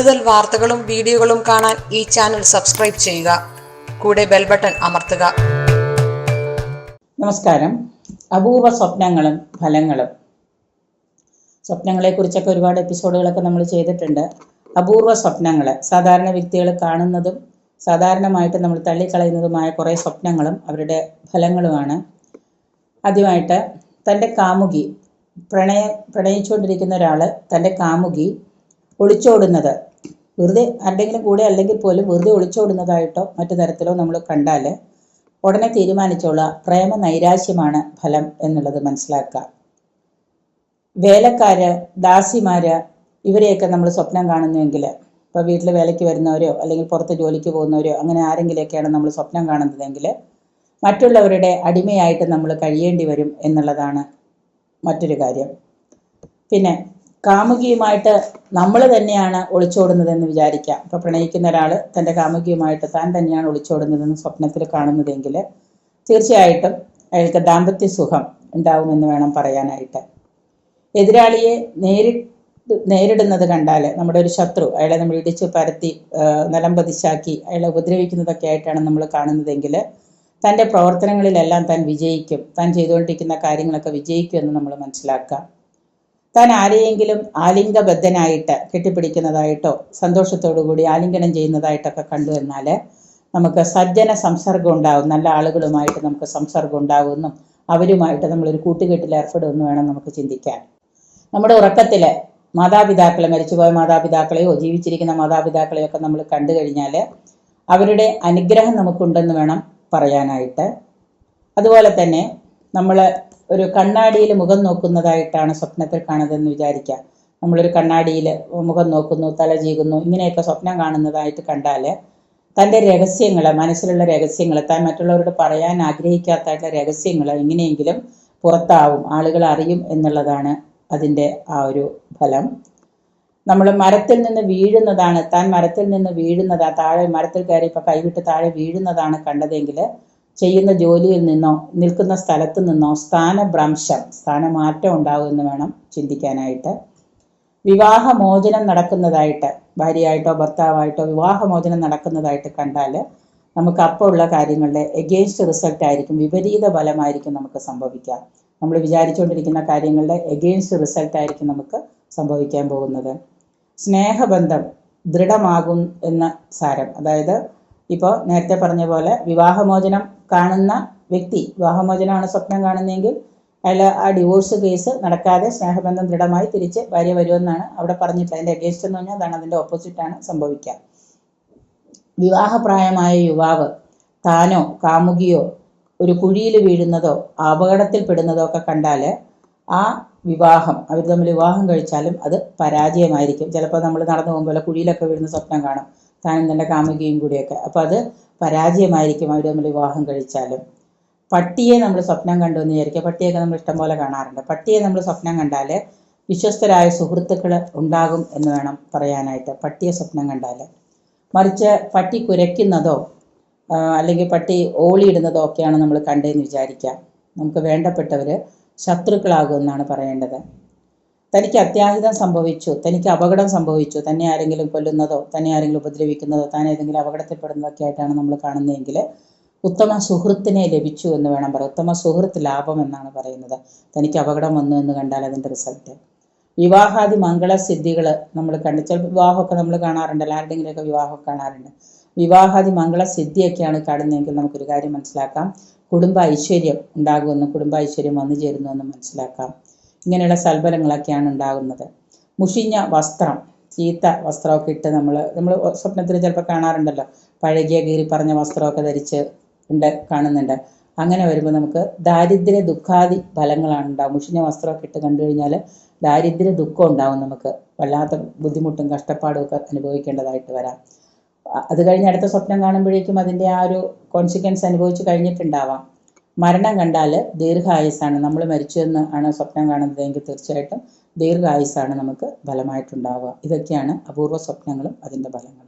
കൂടുതൽ വാർത്തകളും വീഡിയോകളും കാണാൻ ഈ ചാനൽ സബ്സ്ക്രൈബ് ചെയ്യുക. കൂടെ ബെൽ ബട്ടൺ അമർത്തുക. നമസ്കാരം. അപൂർവ സ്വപ്നങ്ങളും ഫലങ്ങളും. സ്വപ്നങ്ങളെ കുറിച്ചൊക്കെ ഒരുപാട് എപ്പിസോഡുകളൊക്കെ നമ്മൾ ചെയ്തിട്ടുണ്ട്. അപൂർവ സ്വപ്നങ്ങൾ സാധാരണ വ്യക്തികൾ കാണുന്നതും സാധാരണമായിട്ട് നമ്മൾ തള്ളിക്കളയുന്നതുമായ കുറേ സ്വപ്നങ്ങളും അവരുടെ ഫലങ്ങളുമാണ്. ആദ്യമായിട്ട് തന്റെ കാമുകി പ്രണയ പ്രണയിച്ചുകൊണ്ടിരിക്കുന്ന ഒരാൾ തന്റെ കാമുകി ഒളിച്ചോടുന്നത് വെറുതെ ആരുടെങ്കിലും കൂടെ അല്ലെങ്കിൽ പോലും വെറുതെ ഒളിച്ചോടുന്നതായിട്ടോ മറ്റു തരത്തിലോ നമ്മൾ കണ്ടാൽ ഉടനെ തീരുമാനിച്ചോളുക. പ്രേമ നൈരാശ്യമാണ് ഫലം എന്നുള്ളത് മനസ്സിലാക്കുക. വേലക്കാര് ദാസിമാര് ഇവരെയൊക്കെ നമ്മൾ സ്വപ്നം കാണുന്നുവെങ്കിൽ ഇപ്പോൾ വീട്ടിൽ വേലയ്ക്ക് വരുന്നവരോ അല്ലെങ്കിൽ പുറത്ത് ജോലിക്ക് പോകുന്നവരോ അങ്ങനെ ആരെങ്കിലുമൊക്കെയാണ് നമ്മൾ സ്വപ്നം കാണുന്നതെങ്കിൽ മറ്റുള്ളവരുടെ അടിമയായിട്ട് നമ്മൾ കഴിയേണ്ടി വരും എന്നുള്ളതാണ് മറ്റൊരു കാര്യം. പിന്നെ കാമുകിയുമായിട്ട് നമ്മൾ തന്നെയാണ് ഒളിച്ചോടുന്നതെന്ന് വിചാരിക്കാം. ഇപ്പോൾ പ്രണയിക്കുന്ന ഒരാൾ തന്റെ കാമുകിയുമായിട്ട് താൻ തന്നെയാണ് ഒളിച്ചോടുന്നതെന്ന് സ്വപ്നത്തിൽ കാണുന്നതെങ്കിൽ തീർച്ചയായിട്ടും അയാൾക്ക് ദാമ്പത്യ സുഖം ഉണ്ടാവുമെന്ന് വേണം പറയാനായിട്ട്. എതിരാളിയെ നേരി നേരിടുന്നത് കണ്ടാൽ നമ്മുടെ ഒരു ശത്രു അയാളെ നമ്മൾ ഇടിച്ചു പരത്തി നിലം പതിശാക്കി അയാളെ ഉപദ്രവിക്കുന്നതൊക്കെ ആയിട്ടാണ് നമ്മൾ കാണുന്നതെങ്കിൽ തന്റെ പ്രവർത്തനങ്ങളിലെല്ലാം താൻ വിജയിക്കും. താൻ ചെയ്തുകൊണ്ടിരിക്കുന്ന കാര്യങ്ങളൊക്കെ വിജയിക്കും എന്ന് നമ്മൾ മനസ്സിലാക്കുക താൻ ആരെയെങ്കിലും ആലിംഗബദ്ധനായിട്ട് കെട്ടിപ്പിടിക്കുന്നതായിട്ടോ കൂടി ആലിംഗനം ചെയ്യുന്നതായിട്ടൊക്കെ കണ്ടു എന്നാൽ നമുക്ക് സജ്ജന സംസർഗം ഉണ്ടാവും നല്ല ആളുകളുമായിട്ട് നമുക്ക് സംസർഗം ഉണ്ടാവുമെന്നും അവരുമായിട്ട് നമ്മളൊരു കൂട്ടുകെട്ടിൽ ഏർപ്പെടുമെന്ന് വേണം നമുക്ക് ചിന്തിക്കാൻ. നമ്മുടെ ഉറക്കത്തിൽ മാതാപിതാക്കളെ മരിച്ചുപോയ മാതാപിതാക്കളെയോ ജീവിച്ചിരിക്കുന്ന മാതാപിതാക്കളെയോ ഒക്കെ നമ്മൾ കണ്ടു കഴിഞ്ഞാൽ അവരുടെ അനുഗ്രഹം നമുക്കുണ്ടെന്ന് വേണം പറയാനായിട്ട്. അതുപോലെ തന്നെ നമ്മൾ ഒരു കണ്ണാടിയിൽ മുഖം നോക്കുന്നതായിട്ടാണ് സ്വപ്നത്തിൽ കാണുന്നതെന്ന് വിചാരിക്കാം. നമ്മളൊരു കണ്ണാടിയിൽ മുഖം നോക്കുന്നു തല ചീകുന്നു ഇങ്ങനെയൊക്കെ സ്വപ്നം കാണുന്നതായിട്ട് കണ്ടാൽ തന്റെ രഹസ്യങ്ങൾ മനസ്സിലുള്ള രഹസ്യങ്ങൾ താൻ മറ്റുള്ളവരോട് പറയാൻ ആഗ്രഹിക്കാത്തതായിട്ടുള്ള രഹസ്യങ്ങൾ എങ്ങനെയെങ്കിലും പുറത്താവും ആളുകൾ അറിയും എന്നുള്ളതാണ് അതിന്റെ ആ ഒരു ഫലം. നമ്മൾ മരത്തിൽ നിന്ന് വീഴുന്നതാണ് താൻ മരത്തിൽ നിന്ന് വീഴുന്നതാ താഴെ മരത്തിൽ കയറി ഇപ്പോൾ കൈവിട്ട് താഴെ വീഴുന്നതാണ് കണ്ടതെങ്കിൽ ചെയ്യുന്ന ജോലിയിൽ നിന്നോ നിൽക്കുന്ന സ്ഥലത്ത് നിന്നോ സ്ഥാനഭ്രംശം സ്ഥാനമാറ്റം ഉണ്ടാകുമെന്ന് വേണം ചിന്തിക്കാനായിട്ട്. വിവാഹമോചനം നടക്കുന്നതായിട്ട് ഭാര്യയായിട്ടോ ഭർത്താവായിട്ടോ വിവാഹമോചനം നടക്കുന്നതായിട്ട് കണ്ടാൽ നമുക്ക് അപ്പോൾ ഉള്ള കാര്യങ്ങളുടെ എഗെയിൻസ്റ്റ് റിസൾട്ട് ആയിരിക്കും വിപരീത ഫലമായിരിക്കും നമുക്ക് സംഭവിക്കുക നമ്മൾ വിചാരിച്ചുകൊണ്ടിരിക്കുന്ന കാര്യങ്ങളുടെ എഗെയിൻസ്റ്റ് റിസൾട്ട് ആയിരിക്കും നമുക്ക് സംഭവിക്കാൻ പോകുന്നത്. സ്നേഹബന്ധം ദൃഢമാകും എന്ന സാരം അതായത് ഇപ്പോൾ നേരത്തെ പറഞ്ഞ പോലെ വിവാഹമോചനം കാണുന്ന വ്യക്തി വിവാഹമോചനമാണ് സ്വപ്നം കാണുന്നതെങ്കിൽ അയാൾ ആ ഡിവോഴ്സ് കേസ് നടക്കാതെ സ്നേഹബന്ധം ദൃഢമായി തിരിച്ച് ഭാര്യ വരുമെന്നാണ് അവിടെ പറഞ്ഞിട്ടുള്ളത്. അതിന്റെ അഗേൻസ്റ്റ് എന്ന് പറഞ്ഞാൽ അതാണ് അതിന്റെ ഓപ്പോസിറ്റാണ് സംഭവിക്കുക. വിവാഹപ്രായമായ യുവാവ് താനോ കാമുകിയോ ഒരു കുഴിയിൽ വീഴുന്നതോ അപകടത്തിൽപ്പെടുന്നതോ ഒക്കെ കണ്ടാൽ ആ വിവാഹം അവർ തമ്മിൽ വിവാഹം കഴിച്ചാലും അത് പരാജയമായിരിക്കും. ചിലപ്പോൾ നമ്മൾ നടന്നു പോകുമ്പോൾ കുഴിയിലൊക്കെ വീഴുന്ന സ്വപ്നം കാണും. താനും തന്റെ കാമുകിയും കൂടിയൊക്കെ. അപ്പോൾ അത് പരാജയമായിരിക്കും അവർ നമ്മൾ വിവാഹം കഴിച്ചാലും. പട്ടിയെ നമ്മൾ സ്വപ്നം കണ്ടു എന്ന് വിചാരിക്കുക. പട്ടിയൊക്കെ നമ്മൾ ഇഷ്ടംപോലെ കാണാറുണ്ട്. പട്ടിയെ നമ്മൾ സ്വപ്നം കണ്ടാൽ വിശ്വസ്തരായ സുഹൃത്തുക്കൾ ഉണ്ടാകും എന്ന് വേണം പറയാനായിട്ട്. പട്ടിയെ സ്വപ്നം കണ്ടാൽ മറിച്ച് പട്ടി കുരയ്ക്കുന്നതോ അല്ലെങ്കിൽ പട്ടി ഓളിയിടുന്നതോ ഒക്കെയാണ് നമ്മൾ കണ്ടതെന്ന് വിചാരിക്കുക. നമുക്ക് വേണ്ടപ്പെട്ടവർ ശത്രുക്കളാകുമെന്നാണ് പറയേണ്ടത്. തനിക്ക് അത്യാഹിതം സംഭവിച്ചു തനിക്ക് അപകടം സംഭവിച്ചു തന്നെ ആരെങ്കിലും കൊല്ലുന്നതോ തന്നെ ആരെങ്കിലും ഉപദ്രവിക്കുന്നതോ താൻ ഏതെങ്കിലും അപകടത്തിൽപ്പെടുന്നതൊക്കെ ആയിട്ടാണ് നമ്മൾ കാണുന്നതെങ്കിൽ ഉത്തമ സുഹൃത്തിനെ ലഭിച്ചു എന്ന് വേണം പറയാം ഉത്തമ സുഹൃത്ത് ലാഭം എന്നാണ് പറയുന്നത്. തനിക്ക് അപകടം വന്നു എന്ന് കണ്ടാൽ അതിന്റെ റിസൾട്ട് വിവാഹാദി മംഗളസിദ്ധികൾ നമ്മൾ കണ്ട് ചില വിവാഹമൊക്കെ നമ്മൾ കാണാറുണ്ടല്ലോ ആരുടെങ്കിലുമൊക്കെ വിവാഹമൊക്കെ കാണാറുണ്ട്. വിവാഹാദി മംഗളസിദ്ധിയൊക്കെയാണ് കാണുന്നതെങ്കിൽ നമുക്കൊരു കാര്യം മനസ്സിലാക്കാം. കുടുംബ ഐശ്വര്യം ഉണ്ടാകുമെന്നും കുടുംബ ഐശ്വര്യം വന്നു ചേരുന്നുവെന്നും മനസ്സിലാക്കാം. ഇങ്ങനെയുള്ള സൽബലങ്ങളൊക്കെയാണ് ഉണ്ടാകുന്നത്. മുഷിഞ്ഞ വസ്ത്രം ചീത്ത വസ്ത്രമൊക്കെ ഇട്ട് നമ്മൾ നമ്മൾ സ്വപ്നത്തിൽ ചിലപ്പോൾ കാണാറുണ്ടല്ലോ. പഴകിയ കീറി പറഞ്ഞ വസ്ത്രമൊക്കെ ധരിച്ച് ഉണ്ട് കാണുന്നുണ്ട്. അങ്ങനെ വരുമ്പോൾ നമുക്ക് ദാരിദ്ര്യ ദുഃഖാദി ഫലങ്ങളാണ് ഉണ്ടാവും മുഷിഞ്ഞ വസ്ത്രമൊക്കെ ഇട്ട് കണ്ടു കഴിഞ്ഞാൽ ദാരിദ്ര്യ ദുഃഖം ഉണ്ടാവും നമുക്ക്. വല്ലാത്ത ബുദ്ധിമുട്ടും കഷ്ടപ്പാടും ഒക്കെ അനുഭവിക്കേണ്ടതായിട്ട് വരാം. അത് കഴിഞ്ഞ് അടുത്ത സ്വപ്നം കാണുമ്പോഴേക്കും അതിന്റെ ആ ഒരു കോൺസിക്വൻസ് അനുഭവിച്ച് കഴിഞ്ഞിട്ടുണ്ടാവാം. മരണം കണ്ടാൽ ദീർഘായുസാണ് നമ്മൾ മരിച്ചു എന്ന് ആണ് സ്വപ്നം കാണുന്നതെങ്കിൽ തീർച്ചയായിട്ടും ദീർഘായുസാണ് നമുക്ക് ഫലമായിട്ടുണ്ടാവുക. ഇതൊക്കെയാണ് അപൂർവ സ്വപ്നങ്ങളും അതിന്റെ ഫലങ്ങളും.